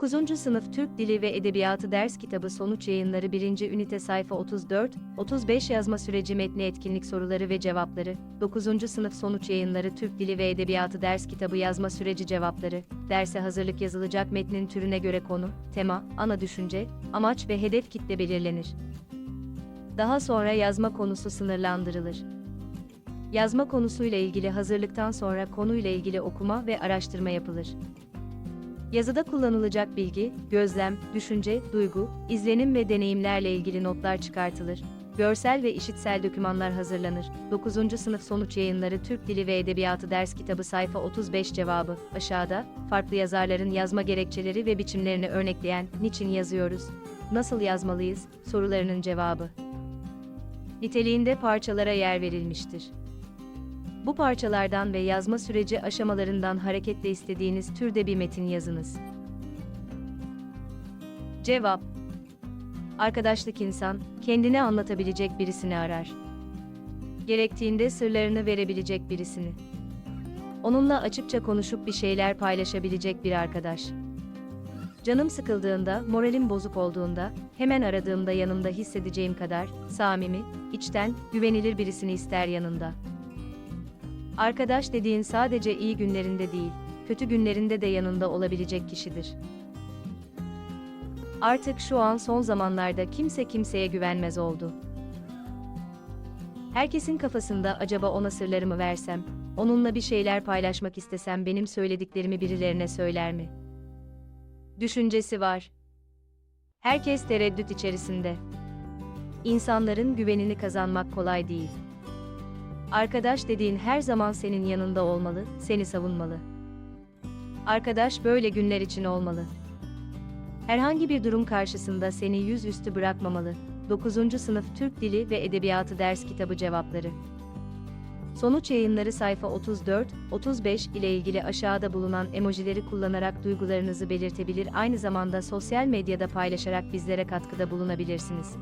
9. Sınıf Türk Dili ve Edebiyatı Ders Kitabı Sonuç Yayınları 1. Ünite Sayfa 34, 35 Yazma Süreci Metni Etkinlik Soruları ve Cevapları, 9. Sınıf Sonuç Yayınları Türk Dili ve Edebiyatı Ders Kitabı Yazma Süreci Cevapları, derse hazırlık yazılacak metnin türüne göre konu, tema, ana düşünce, amaç ve hedef kitle belirlenir. Daha sonra yazma konusu sınırlandırılır. Yazma konusuyla ilgili hazırlıktan sonra konuyla ilgili okuma ve araştırma yapılır. Yazıda kullanılacak bilgi, gözlem, düşünce, duygu, izlenim ve deneyimlerle ilgili notlar çıkartılır. Görsel ve işitsel dokümanlar hazırlanır. 9. Sınıf Sonuç Yayınları Türk Dili ve Edebiyatı Ders Kitabı sayfa 35 cevabı. Aşağıda, farklı yazarların yazma gerekçeleri ve biçimlerini örnekleyen niçin yazıyoruz, nasıl yazmalıyız sorularının cevabı. Niteliğinde parçalara yer verilmiştir. Bu parçalardan ve yazma süreci aşamalarından hareketle istediğiniz türde bir metin yazınız. Cevap Arkadaşlık insan, kendini anlatabilecek birisini arar. Gerektiğinde sırlarını verebilecek birisini. Onunla açıkça konuşup bir şeyler paylaşabilecek bir arkadaş. Canım sıkıldığında, moralim bozuk olduğunda, hemen aradığımda yanımda hissedeceğim kadar, samimi, içten, güvenilir birisini ister yanında. Arkadaş dediğin sadece iyi günlerinde değil, kötü günlerinde de yanında olabilecek kişidir. Artık şu an son zamanlarda kimse kimseye güvenmez oldu. Herkesin kafasında acaba ona sırlarımı versem, onunla bir şeyler paylaşmak istesem benim söylediklerimi birilerine söyler mi? Düşüncesi var. Herkes tereddüt içerisinde. İnsanların güvenini kazanmak kolay değil. Arkadaş dediğin her zaman senin yanında olmalı, seni savunmalı. Arkadaş böyle günler için olmalı. Herhangi bir durum karşısında seni yüzüstü bırakmamalı. 9. Sınıf Türk Dili ve Edebiyatı Ders Kitabı Cevapları Sonuç yayınları sayfa 34, 35 ile ilgili aşağıda bulunan emojileri kullanarak duygularınızı belirtebilir aynı zamanda sosyal medyada paylaşarak bizlere katkıda bulunabilirsiniz.